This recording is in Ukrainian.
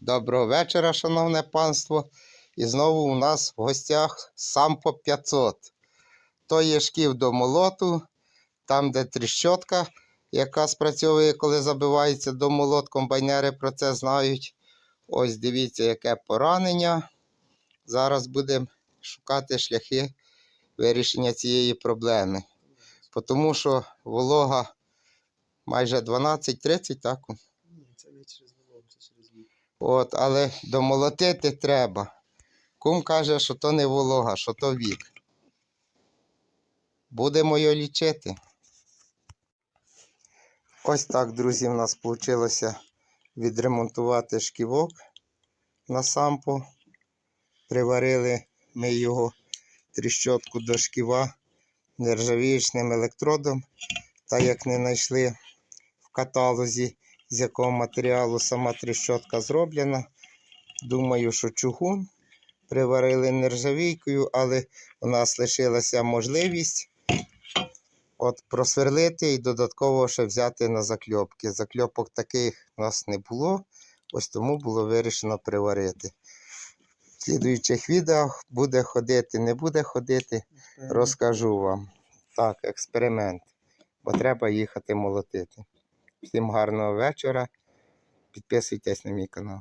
Доброго вечора, шановне панство. І знову у нас в гостях Сампо 500. То є шків до молоту, там, де тріщотка, яка спрацьовує, коли забивається до молот. Комбайнери про це знають. Ось дивіться, яке поранення. Зараз будемо шукати шляхи вирішення цієї проблеми. Тому що волога майже 12-30, так? Ні, це не через вологу, це через вік. От, але домолотити треба. Кум каже, що то не волога, що то вік. Будемо його лічити. Ось так, друзі, в нас вийшло відремонтувати шківок на сампо. Приварили ми його тріщотку до шківа нержавіючним електродом. Та як не знайшли в каталозі, з якого матеріалу сама тріщотка зроблена. Думаю, що чугун приварили нержавійкою, але у нас лишилася можливість от просверлити і додатково ще взяти на закльопки. Закльопок таких у нас не було, ось тому було вирішено приварити. В слідуючих відео буде ходити, не буде ходити, розкажу вам. Так, експеримент. Бо треба їхати молотити. Всім гарного вечора. Підписуйтесь на мій канал.